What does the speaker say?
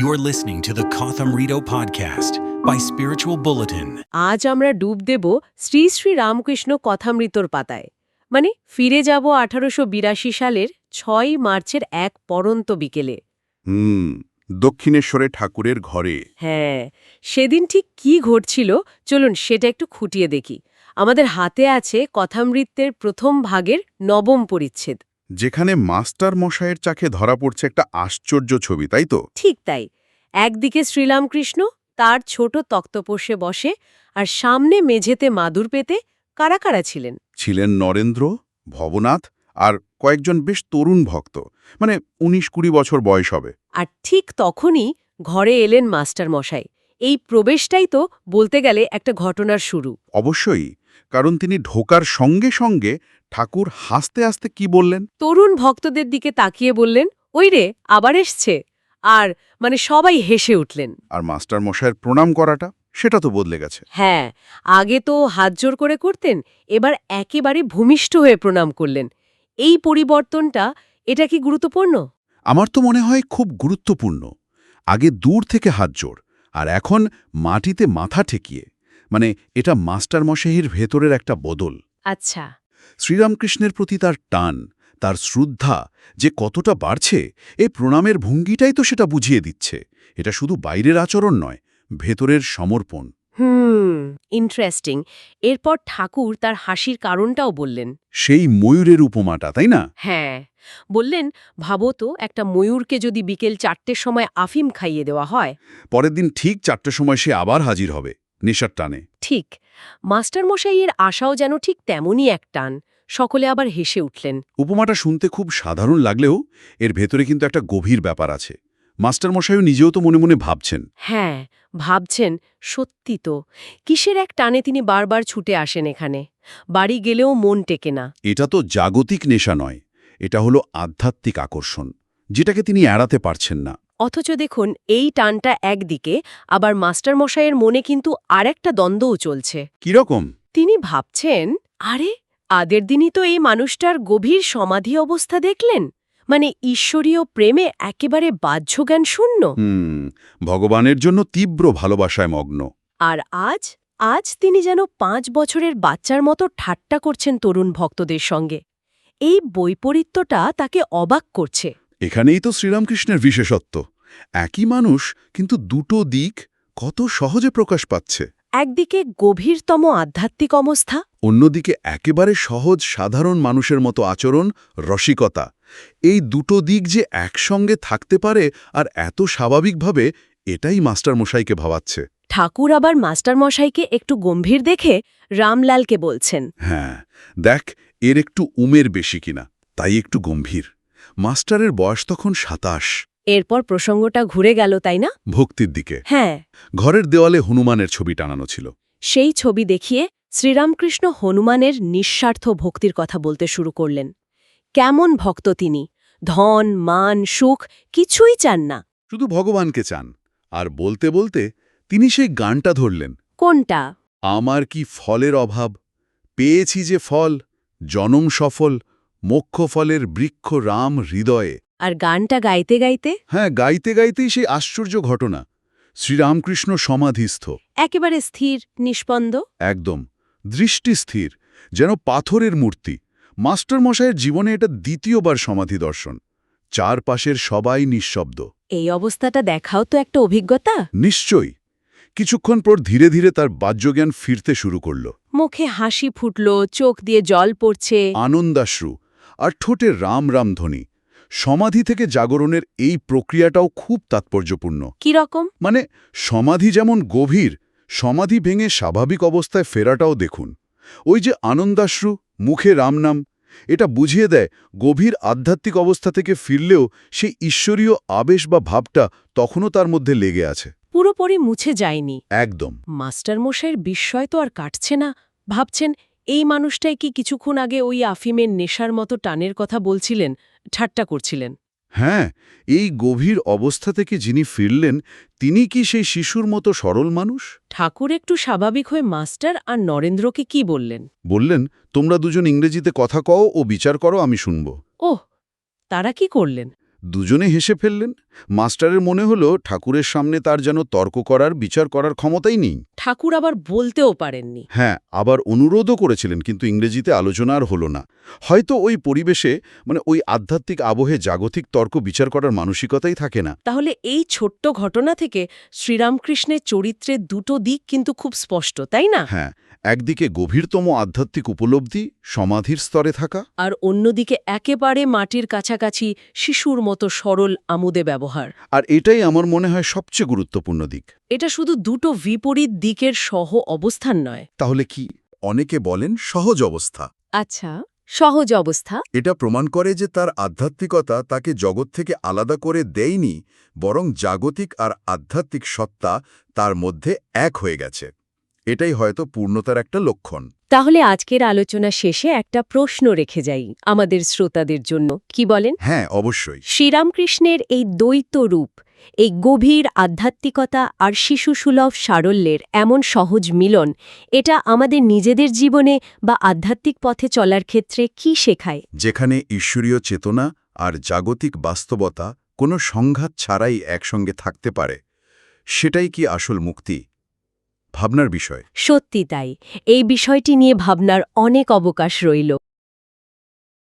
You're listening to the Kotham Rito podcast by Spiritual Bulletin. আজ আমরা ডুব দেব শ্রী শ্রী রামকৃষ্ণ কথামৃতর পাতায়। মানে ফিরে যাব আঠারোশো বিরাশি সালের ছয় মার্চের এক পরন্ত বিকেলে। হুম দক্ষিণেশ্বরে ঠাকুরের ঘরে। হ্যাঁ সেদিন ঠিক কি ঘটছিল চলুন সেটা একটু খুঁটিয়ে দেখি। আমাদের হাতে আছে কথামৃতের প্রথম ভাগের নবম পরিচ্ছেদ। যেখানে মাস্টার মশায়ের চাকে ধরা পড়ছে একটা আশ্চর্য ছবি তাই তো? ঠিক তাই। একদিকে শ্রীরামকৃষ্ণ তার ছোট তক্তপোষে বসে আর সামনে মেঝেতে মাদুর পেতে কারা কারা ছিলেন? ছিলেন নরেন্দ্র ভবনাথ আর কয়েকজন বেশ তরুণ ভক্ত। মানে উনিশ কুড়ি বছর বয়স হবে। আর ঠিক তখনই ঘরে এলেন মাস্টার মশাই। এই প্রবেশটাই তো বলতে গেলে একটা ঘটনার শুরু। অবশ্যই কারণ তিনি ঢোকার সঙ্গে সঙ্গে ঠাকুর হাসতে হাসতে কি বললেন? তরুণ ভক্তদের দিকে তাকিয়ে বললেন ওই রে আবার এসছে। আর মানে সবাই হেসে উঠলেন। আর মাস্টার মশায়ের প্রণাম করাটা সেটা তো বদলে গেছে। হ্যাঁ আগে তো হাত জোর করে করতেন এবার একেবারে ভূমিষ্ঠ হয়ে প্রণাম করলেন। এই পরিবর্তনটা এটা কি গুরুত্বপূর্ণ? আমার তো মনে হয় খুব গুরুত্বপূর্ণ। আগে দূর থেকে হাত জোর আর এখন মাটিতে মাথা ঠেকিয়ে। মানে এটা মাস্টার মশাহির ভেতরের একটা বদল। আচ্ছা। শ্রীরামকৃষ্ণের প্রতি তার টান তার শ্রদ্ধা যে কতটা বাড়ছে এই প্রণামের ভঙ্গিটাই তো সেটা বুঝিয়ে দিচ্ছে। এটা শুধু বাইরের আচরণ নয় ভেতরের সমর্পণ। হুম ইন্টারেস্টিং এরপর ঠাকুর তার হাসির কারণটাও বললেন। সেই ময়ূরের উপমাটা তাই না? হ্যাঁ বললেন ভাবো তো একটা ময়ূরকে যদি বিকেল চারটের সময় আফিম খাইয়ে দেওয়া হয়? পরের দিন ঠিক চারটের সময় সে আবার হাজির হবে নেশার টানে। ঠিক মাস্টারমশাইয়ের আশাও যেন ঠিক তেমনই এক টান। সকলে আবার হেসে উঠলেন। উপমাটা শুনতে খুব সাধারণ লাগলেও এর ভেতরে কিন্তু একটা গভীর ব্যাপার আছে। মাস্টারমশাইও নিজেও তো মনে মনে ভাবছেন। হ্যাঁ ভাবছেন সত্যি তো। কিসের এক টানে তিনি বারবার ছুটে আসেন এখানে? বাড়ি গেলেও মন টেকে না। এটা তো জাগতিক নেশা নয়। এটা হলো আধ্যাত্মিক আকর্ষণ যেটাকে তিনি এড়াতে পারছেন না। অথচ দেখুন এই টানটা একদিকে আবার মাস্টারমশাইয়ের মনে কিন্তু আরেকটা দ্বন্দ্বও চলছে। কীরকম তিনি ভাবছেন আরে আদের দিনই তো এই মানুষটার গভীর সমাধি অবস্থা দেখলেন। মানে ঈশ্বরীয় প্রেমে একেবারে বাহ্যজ্ঞান শূন্য। ভগবানের জন্য তীব্র ভালোবাসায় মগ্ন। আর আজ আজ তিনি যেন পাঁচ বছরের বাচ্চার মতো ঠাট্টা করছেন তরুণ ভক্তদের সঙ্গে। এই বৈপরীত্যটা তাকে অবাক করছে। এখানেই তো শ্রীরামকৃষ্ণের বিশেষত্ব। একই মানুষ কিন্তু দুটো দিক কত সহজে প্রকাশ পাচ্ছে। একদিকে গভীরতম আধ্যাত্মিক অবস্থা। অন্যদিকে একেবারে সহজ সাধারণ মানুষের মতো আচরণ রসিকতা। এই দুটো দিক যে একসঙ্গে থাকতে পারে আর এত স্বাভাবিকভাবে এটাই মাস্টার মশাইকে ভাবাচ্ছে। ঠাকুর আবার মাস্টারমশাইকে একটু গম্ভীর দেখে রামলালকে বলছেন। হ্যাঁ দেখ এর একটু উমের বেশি কিনা তাই একটু গম্ভীর। মাস্টারের বয়স তখন সাতাশ। এরপর প্রসঙ্গটা ঘুরে গেল তাই না? ভক্তির দিকে। হ্যাঁ। ঘরের দেওয়ালে হনুমানের ছবি টানানো ছিল। সেই ছবি দেখিয়ে শ্রীরামকৃষ্ণ হনুমানের নিঃস্বার্থ ভক্তির কথা বলতে শুরু করলেন। কেমন ভক্ত তিনি? ধন মান সুখ কিছুই চান না। শুধু ভগবানকে চান। আর বলতে বলতে তিনি সেই গানটা ধরলেন। কোনটা? আমার কি ফলের অভাব? পেয়েছি যে ফল জনম সফল মোক্ষ ফলের বৃক্ষ রাম হৃদয়ে। আর গানটা গাইতে গাইতে? হ্যাঁ গাইতে গাইতেই সেই আশ্চর্য ঘটনা। শ্রীরামকৃষ্ণ সমাধিস্থ। একেবারে স্থির নিষ্পন্দ? একদম। দৃষ্টি স্থির যেন পাথরের মূর্তি। মাস্টারমশায়ের জীবনে এটা দ্বিতীয়বার সমাধি দর্শন। চারপাশের সবাই নিঃশব্দ। এই অবস্থাটা দেখাও তো একটা অভিজ্ঞতা। নিশ্চয়ই। কিছুক্ষণ পর ধীরে ধীরে তার বাহ্যজ্ঞান ফিরতে শুরু করল। মুখে হাসি ফুটল চোখ দিয়ে জল পড়ছে। আনন্দাশ্রু। আর ঠোঁটে রাম রাম ধ্বনি। সমাধি থেকে জাগরণের এই প্রক্রিয়াটাও খুব তাৎপর্যপূর্ণ। কীরকম? মানে সমাধি যেমন গভীর সমাধি ভেঙে স্বাভাবিক অবস্থায় ফেরাটাও দেখুন। ওই যে আনন্দাশ্রু মুখে রামনাম এটা বুঝিয়ে দেয় গভীর আধ্যাত্মিক অবস্থা থেকে ফিরলেও সেই ঈশ্বরীয় আবেশ বা ভাবটা তখনও তার মধ্যে লেগে আছে। পুরোপুরি মুছে যায়নি। একদম। মাস্টারমশাইয়ের বিস্ময় তো আর কাটছে না ভাবছেন এই মানুষটাই কি কিছুক্ষণ আগে ওই আফিমের নেশার মতো টানের কথা বলছিলেন ঠাট্টা করছিলেন? হ্যাঁ এই গভীর অবস্থা থেকে যিনি ফিরলেন তিনি কি সেই শিশুর মতো সরল মানুষ? ঠাকুর একটু স্বাভাবিক হয়ে মাস্টার আর নরেন্দ্রকে কি বললেন? বললেন তোমরা দুজন ইংরেজিতে কথা কও ও বিচার করো আমি শুনব। ওহ তারা কি করলেন? দুজনে হেসে ফেললেন। মাস্টারের মনে হলো ঠাকুরের সামনে তার যেন তর্ক করার বিচার করার ক্ষমতাই নেই। ঠাকুর আবার বলতেও পারেননি। হ্যাঁ আবার অনুরোধও করেছিলেন কিন্তু ইংরেজিতে আলোচনা আর হলো না। হয়তো ওই পরিবেশে মানে ওই আধ্যাত্মিক আবহে জাগতিক তর্ক বিচার করার মানসিকতাই থাকে না। তাহলে এই ছোট্ট ঘটনা থেকে শ্রীরামকৃষ্ণের চরিত্রের দুটো দিক কিন্তু খুব স্পষ্ট তাই না? হ্যাঁ একদিকে গভীরতম আধ্যাত্মিক উপলব্ধি সমাধির স্তরে থাকা। আর অন্যদিকে একেবারে মাটির কাছাকাছি শিশুর মতো সরল আমোদে ব্যবহার। আর এটাই আমার মনে হয় সবচেয়ে গুরুত্বপূর্ণ দিক। এটা শুধু দুটো বিপরীত দিকের সহ অবস্থান নয়। তাহলে কি অনেকে বলেন সহজ অবস্থা? আচ্ছা সহজ অবস্থা। এটা প্রমাণ করে যে তার আধ্যাত্মিকতা তাকে জগৎ থেকে আলাদা করে দেয়নি বরং জাগতিক আর আধ্যাত্মিক সত্তা তার মধ্যে এক হয়ে গেছে। এটাই হয়তো পূর্ণতার একটা লক্ষণ। তাহলে আজকের আলোচনা শেষে একটা প্রশ্ন রেখে যাই আমাদের শ্রোতাদের জন্য কি বলেন? হ্যাঁ অবশ্যই। শ্রীরামকৃষ্ণের এই দ্বৈত রূপ এই গভীর আধ্যাত্মিকতা আর শিশুসুলভ সারল্যের এমন সহজ মিলন এটা আমাদের নিজেদের জীবনে বা আধ্যাত্মিক পথে চলার ক্ষেত্রে কি শেখায়? যেখানে ঈশ্বরীয় চেতনা আর জাগতিক বাস্তবতা কোনো সংঘাত ছাড়াই একসঙ্গে থাকতে পারে সেটাই কি আসল মুক্তি? ভাবনার বিষয়। সত্যি তাই। এই বিষয়টি নিয়ে ভাবনার অনেক অবকাশ রইল।